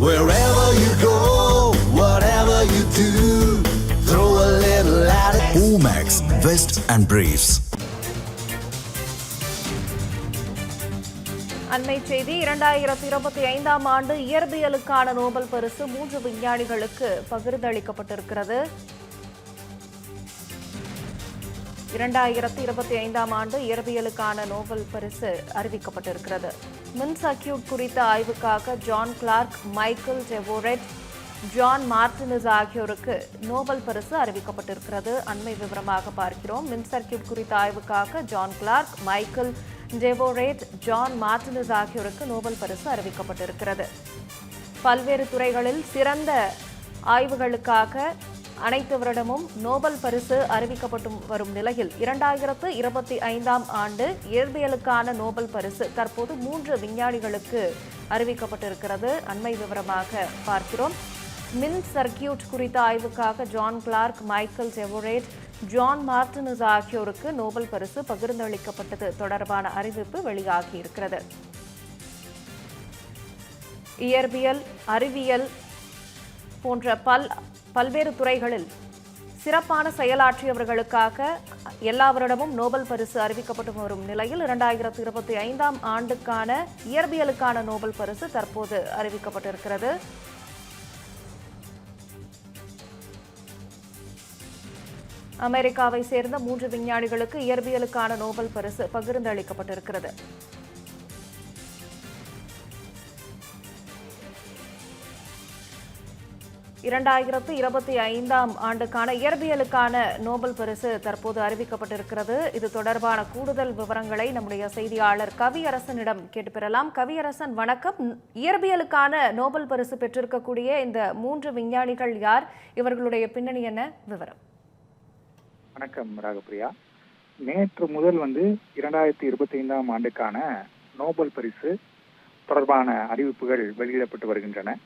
Wherever you go, whatever you do, throw a little at it. Omax, Vest and Briefs. அண்மை செய்தி இரண்டாயிரத்தி இருபத்தி ஐந்தாம் ஆண்டு இயற்பியலுக்கான நோபல் பரிசு மூன்று விஞ்ஞானிகளுக்கு பகிர்ந்தளிக்கப்பட்டிருக்கிறது இரண்டாயிரத்தி இருபத்தி ஐந்தாம் ஆண்டு இயற்பியலுக்கான நோபல் பரிசு அறிவிக்கப்பட்டிருக்கிறது. மின் சர்க்கியூட் குறித்த ஆய்வுக்காக John Clarke Michel Devoret John Martinis ஆகியோருக்கு நோபல் பரிசு அறிவிக்கப்பட்டிருக்கிறது. அண்மை விவரமாக பார்க்கிறோம். மின் சர்க்கியூட் குறித்த ஆய்வுக்காக John Clarke Michel Devoret John Martinis ஆகியோருக்கு நோபல் பரிசு அறிவிக்கப்பட்டிருக்கிறது. பல்வேறு துறைகளில் சிறந்த ஆய்வுகளுக்காக அனைத்து வருடமும் நோபல் பரிசு அறிவிக்கப்பட்டு வரும் நிலையில் இரண்டாயிரத்து இருபத்தி ஐந்தாம் ஆண்டு இயற்பியலுக்கான நோபல் பரிசு தற்போது மூன்று விஞ்ஞானிகளுக்கு அறிவிக்கப்பட்டிருக்கிறது. அண்மை விவரமாக பார்க்கிறோம். மின் சர்க்கியூட் குறித்த ஆய்வுக்காக John Clarke Michel Devoret John Martinis ஆகியோருக்கு நோபல் பரிசு பகிர்ந்தளிக்கப்பட்டது. தொடர்பான அறிவிப்பு வெளியாகியிருக்கிறது. இயற்பியல் அறிவியல் போன்ற பல் பல்வேறு துறைகளில் சிறப்பான செயலாற்றியவர்களுக்காக எல்லா வருடமும் நோபல் பரிசு அறிவிக்கப்பட்டு வரும் நிலையில் இரண்டாயிரத்தி இருபத்தி ஐந்தாம் ஆண்டுக்கான இயற்பியலுக்கான நோபல் பரிசு தற்போது அறிவிக்கப்பட்டிருக்கிறது. அமெரிக்காவை சேர்ந்த மூன்று விஞ்ஞானிகளுக்கு இயற்பியலுக்கான நோபல் பரிசு பகிர்ந்தளிக்கப்பட்டிருக்கிறது இரண்டாயிரத்து இருபத்தி ஐந்தாம் ஆண்டுக்கான இயற்பியலுக்கான நோபல் பரிசு தற்போது அறிவிக்கப்பட்டிருக்கிறது. இது தொடர்பான கூடுதல் விவரங்களை நம்முடைய செய்தியாளர் கவியரசனிடம் கேட்டு பெறலாம். கவியரசன் வணக்கம். இயற்பியலுக்கான நோபல் பரிசு பெற்றிருக்கக்கூடிய இந்த மூன்று விஞ்ஞானிகள் யார்? இவர்களுடைய பின்னணி என்ன? விவரம். வணக்கம் ராகப்பிரியா. நேற்று முதல் வந்து இரண்டாயிரத்தி இருபத்தி ஐந்தாம் ஆண்டுக்கான நோபல் பரிசு தொடர்பான அறிவிப்புகள் வெளியிடப்பட்டு வருகின்றன.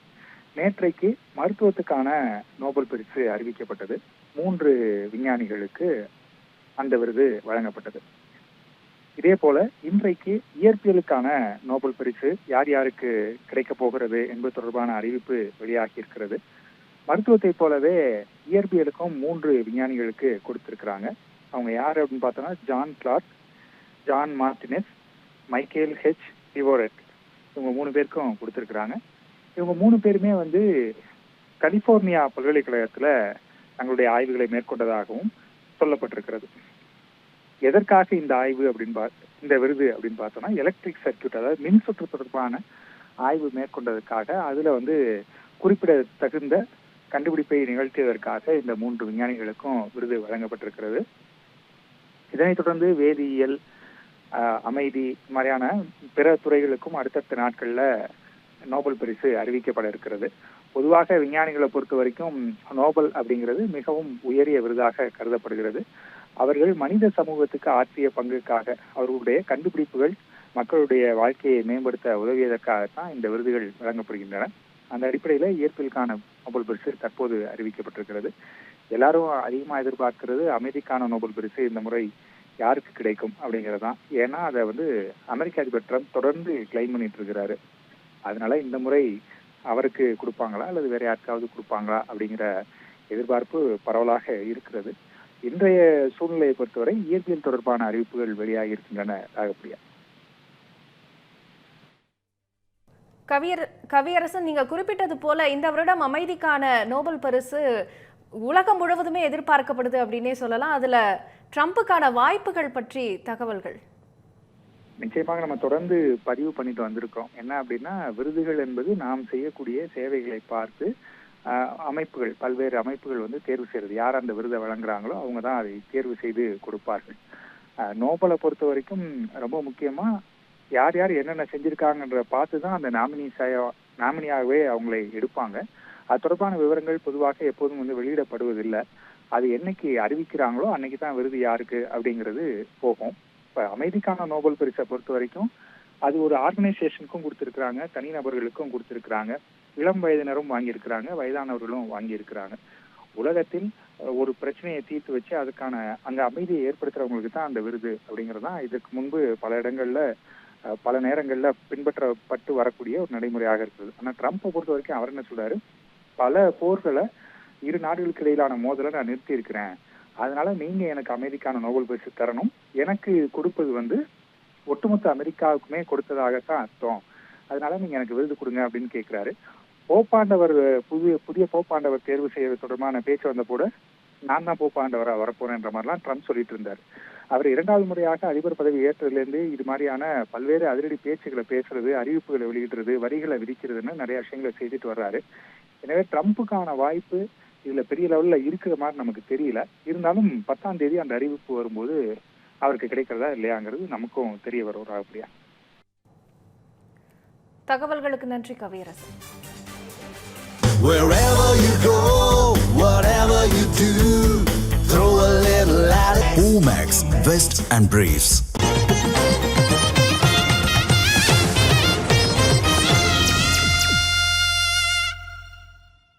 நேற்றைக்கு மருத்துவத்துக்கான நோபல் பரிசு அறிவிக்கப்பட்டது. மூன்று விஞ்ஞானிகளுக்கு அந்த விருது வழங்கப்பட்டது. இதே போல இன்றைக்கு இயற்பியலுக்கான நோபல் பரிசு யார் யாருக்கு கிடைக்கப் போகிறது என்பது தொடர்பான அறிவிப்பு வெளியாகி இருக்கிறது. மருத்துவத்தை போலவே இயற்பியலுக்கும் மூன்று விஞ்ஞானிகளுக்கு கொடுத்திருக்கிறாங்க. அவங்க யார் அப்படின்னு பார்த்தோம்னா John Clarke John Martinis Michel H Devoret. இவங்க மூணு பேருக்கும் கொடுத்துருக்குறாங்க. இவங்க மூணு பேருமே வந்து கலிபோர்னியா பல்கலைக்கழகத்துல தங்களுடைய ஆய்வுகளை மேற்கொண்டதாகவும் சொல்லப்பட்டிருக்கிறது. எதற்காக இந்த ஆய்வு அப்படின்னு பா இந்த விருது அப்படின்னு பார்த்தோம்னா எலக்ட்ரிக் சர்க்கியூட் அதாவது மின் சுற்று தொடர்பான ஆய்வு மேற்கொண்டதற்காக அதுல வந்து குறிப்பிட தகுந்த கண்டுபிடிப்பை நிகழ்த்தியதற்காக இந்த மூன்று விஞ்ஞானிகளுக்கும் விருது வழங்கப்பட்டிருக்கிறது. இதனைத் தொடர்ந்து வேதியியல் அமைதி மாதிரியான பிற துறைகளுக்கும் அடுத்தடுத்த நாட்கள்ல நோபல் பரிசு அறிவிக்கப்பட இருக்கிறது. பொதுவாக விஞ்ஞானிகளை பொறுத்த வரைக்கும் நோபல் அப்படிங்கிறது மிகவும் உயரிய விருதாக கருதப்படுகிறது. அவர்கள் மனித சமூகத்துக்கு ஆற்றிய பங்குக்காக அவர்களுடைய கண்டுபிடிப்புகள் மக்களுடைய வாழ்க்கையை மேம்படுத்த உதவியதற்காகத்தான் இந்த விருதுகள் வழங்கப்படுகின்றன. அந்த அடிப்படையில் இயற்பியலுக்கான நோபல் பரிசு தற்போது அறிவிக்கப்பட்டிருக்கிறது. எல்லாரும் அதிகமாக எதிர்பார்க்கிறது அமைதிக்கான நோபல் பரிசு இந்த முறை யாருக்கு கிடைக்கும் அப்படிங்கறதுதான். ஏன்னா அதை வந்து அமெரிக்க அதிபர் ட்ரம்ப் தொடர்ந்து கிளைம் பண்ணிட்டு இருக்கிறாரு. அதனால இந்த முறை அவருக்கு கொடுப்பாங்களா? அல்லது வேற யாருக்காவது கொடுப்பாங்களா? அப்படிங்கிற எதிர்பார்ப்பு பரவலாக இருக்கிறது. இன்றைய சூழ்நிலையை பொறுத்தவரை இயற்பியல் தொடர்பான அறிவிப்புகள் வெளியாகி இருக்கின்றன ராகப்பிரியா. கவியர் கவியரசன் நீங்க குறிப்பிட்டது போல இந்த வருடம் அமைதிக்கான நோபல் பரிசு உலகம் முழுவதுமே எதிர்பார்க்கப்படுது அப்படின்னே சொல்லலாம். அதுல ட்ரம்ப்புக்கான வாய்ப்புகள் பற்றி தகவல்கள். நிச்சயமாக நம்ம தொடர்ந்து பதிவு பண்ணிட்டு வந்திருக்கோம். என்ன அப்படின்னா விருதுகள் என்பது நாம் செய்யக்கூடிய சேவைகளை பார்த்து அமைப்புகள் பல்வேறு அமைப்புகள் வந்து தேர்வு செய்யறது. யார் அந்த விருதை வழங்குறாங்களோ அவங்க தான் அதை தேர்வு செய்து கொடுப்பார்கள். நோபலை பொறுத்த வரைக்கும் ரொம்ப முக்கியமா யார் யார் என்னென்ன செஞ்சிருக்காங்கன்ற பார்த்து தான் அந்த நாமினி நாமினியாகவே அவங்களை எடுப்பாங்க. அது தொடர்பான விவரங்கள் பொதுவாக எப்போதும் வந்து வெளியிடப்படுவதில்லை. அது என்னைக்கு அறிவிக்கிறாங்களோ அன்னைக்கு தான் விருது யாருக்கு அப்படிங்கிறது போகும். இப்போ அமைதிக்கான நோபல் பரிசை பொறுத்த வரைக்கும் அது ஒரு ஆர்கனைசேஷனுக்கும் கொடுத்துருக்குறாங்க தனிநபர்களுக்கும் கொடுத்துருக்குறாங்க இளம் வயதினரும் வாங்கியிருக்கிறாங்க வயதானவர்களும் வாங்கியிருக்கிறாங்க. உலகத்தில் ஒரு பிரச்சனையை தீர்த்து வச்சு அதுக்கான அங்க அமைதியை ஏற்படுத்துறவங்களுக்கு தான் அந்த விருது அப்படிங்கிறது தான் இதுக்கு முன்பு பல இடங்கள்ல பல நேரங்களில் பின்பற்றப்பட்டு வரக்கூடிய ஒரு நடைமுறையாக இருக்குது. ஆனால் ட்ரம்ப்பை பொறுத்த வரைக்கும் அவர் என்ன சொல்றாரு? பல போர்களை இரு நாடுகளுக்கு இடையிலான மோதலை நான் நிறுத்தி இருக்கிறேன் அதனால நீங்க எனக்கு அமைதிக்கான நோபல் பரிசு தரணும். எனக்கு கொடுப்பது வந்து ஒட்டுமொத்த அமெரிக்காவுக்குமே கொடுத்ததாகத்தான் அர்த்தம். அதனால நீங்க எனக்கு விருது கொடுங்க அப்படின்னு கேட்கிறாரு போப்பாண்டவர் புதிய புதிய போப்பாண்டவர் தேர்வு செய்யறது தொடர்பான பேச்சு வந்த கூட நான் தான் போப்பாண்டவரா வரப்போறேன்ற மாதிரிலாம் ட்ரம்ப் சொல்லிட்டு இருந்தார். அவர் இரண்டாவது முறையாக அதிபர் பதவி ஏற்றதுலேருந்து இது மாதிரியான பல்வேறு அதிரடி பேச்சுகளை பேசுறது அறிவிப்புகளை வெளியிடுறது வரிகளை விதிக்கிறதுன்னு நிறைய விஷயங்களை செய்துட்டு வர்றாரு. எனவே ட்ரம்ப்புக்கான வாய்ப்பு இதுல பெரிய லெவல்ல இருக்கிற மாதிரி நமக்கு தெரியல. இருந்தாலும் பத்தாம் தேதி அந்த அறிவிப்பு வரும்போது அவருக்கு கிடைக்கிறதா இல்லையாங்கிறது நமக்கும் தெரிய வரும் ராகப்பிரியா தகவல்களுக்கு நன்றி Kaviyarasan Wherever you go, whatever you do, throw a little at it. Omax, Vest and Briefs.